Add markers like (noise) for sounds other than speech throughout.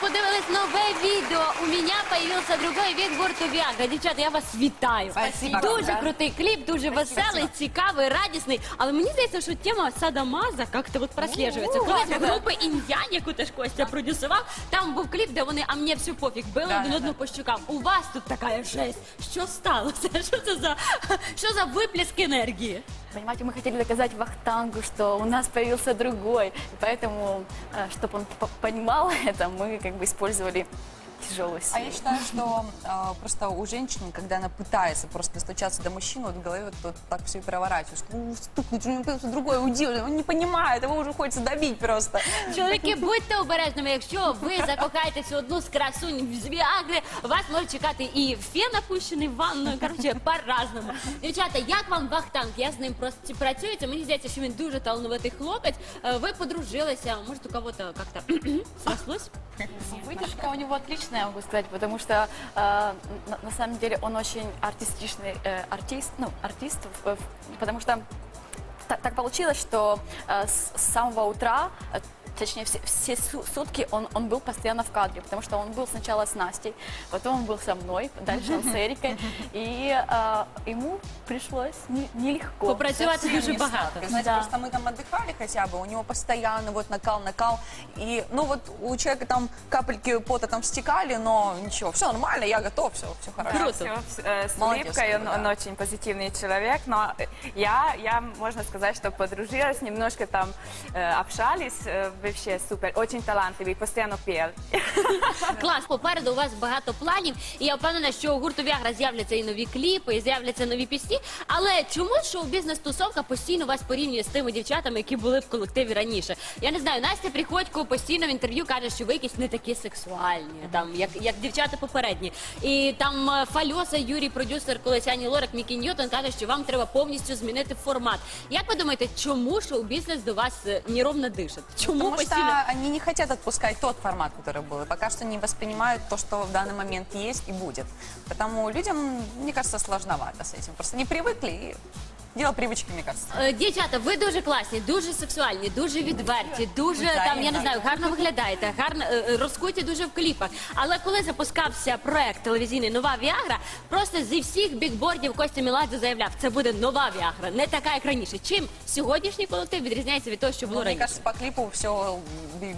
подивились нове відео. У мене появився другой від гурту Віагра. Дівчата, я вас вітаю. Спасибо. Дуже Да. крутий кліп, дуже веселий, цікавий, радісний. Але мені здається, що тема садомаза як-то от прослежується. Колись в групи ін'ян, яку теж Костя продюсував, там був кліп, де вони, а мені все пофіг, били Да, один да, одного по щукам. У вас тут така жесть. Що сталося? (laughs) Що це за, що за виплеск енергії? Понимаете, мы хотели доказать Вахтангу, что у нас появился другой. И поэтому, чтобы он по- понимал (laughs) это, мы как бы использовали тяжелую А силу. я считаю, что а, просто у женщины, когда она пытается просто достучаться до мужчины, вот в голове вот, вот так все и переворачивает, что ну, стукнуть, у него появился другой удел, он не понимает, его уже хочется добить просто. Чоловіки, будьте обережними, якщо ви закохаєтесь в одну з красунь з Віагри, вас може чекати і фен опущений в ванну, коротше, по-разному. Дівчата, як вам Вахтанг? Я з ним просто працюється. Мені здається, що він дуже талановитий хлопець. Е, Ви подружилися, може, у кого-то як-то (coughs) срослось? Выдержка у него отличная, могу сказать, потому что э, на, на самом деле он очень артистичный э, артист, ну, артист, в- потому что та- так получилось, что э, с с самого утра, э, точнее все, все су- сутки он, он был постоянно в кадре, потому что он был сначала с Настей, потом он был со мной, дальше он с Эрикой, и э, ему пришлось не- нелегко. Попрацювати дуже багато. Знаете, Да. просто мы там отдыхали хотя бы, у него постоянно вот накал, накал. И, ну вот у человека там капельки пота там стекали, но ничего, все нормально, я готов, все, все хорошо. Круто. Все, э, с Молодец, улыбкой, он, да. он очень позитивный человек, но э, я, я, можно сказать, что подружилась, немножко там э, общались, э, вообще супер, очень талантливый, постоянно пел. (laughs) Клас, попереду у вас багато планів, і я впевнена, що у гурту Віагра з'являться і нові кліпи, і з'являться нові пісні. Але чому шоу-бізнес тусовка постійно вас порівнює з тими дівчатами, які були в колективі раніше? Я не знаю, Настя Приходько постійно в інтерв'ю каже, що ви якісь не такі сексуальні, там як, як дівчата попередні. І там е, Фальоса, Юрій, продюсер, колись Ані Лорак, Мікі Ньютон каже, що вам треба повністю змінити формат. Як ви думаєте, чому шоу-бізнес до вас е, неровно дише? Чому что постійно? они не хотят отпускать тот формат, который был. И пока что не воспринимают то, что в данный момент есть и будет. Потому людям, мне кажется, сложновато с этим. Просто не привыкли и дело привычки, мне кажется. Е, Дівчата, ви дуже класні, дуже сексуальні, дуже відверті, дуже там, я не знаю, гарно виглядаєте, гарно е, е, розкуті дуже в кліпах. Але коли запускався проект телевізійний Нова Віагра, просто зі всіх бікбордів Костя Міладзе заявляв, це буде нова Віагра, не така, як раніше. Чим сьогоднішній колектив відрізняється від того, що Ну, було мне раніше? кажется, по клипу все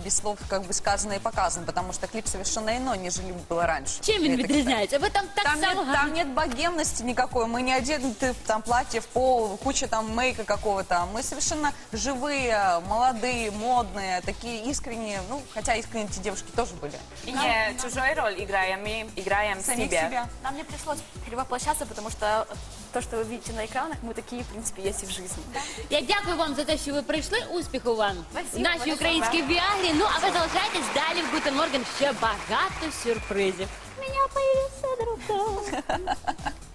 без слов как бы сказано и показано, потому что клип совершенно иной, нежели было раньше. Чим він Это, кстати. відрізняється? Ви там так Там нет, само гарно. там нет богемности никакой, мы не одеты в там платье в пол, куча там мейка какого-то. Мы совершенно живые, молодые, модные, такие искренние. Ну, хотя искренние эти девушки тоже были. И не чужой роль играем, мы играем Самих себя. себя. Нам не пришлось перевоплощаться, потому что то, что вы видите на экранах, мы такие, в принципе, есть и в жизни. Я дякую вам за те, що ви прийшли. Успіху вам Спасибо, в нашій спасибо. українській Віагрі. Ну а ви залишайтесь далі в Гутен Морген. Ще багато сюрпризів. У мене появився друг. (laughs)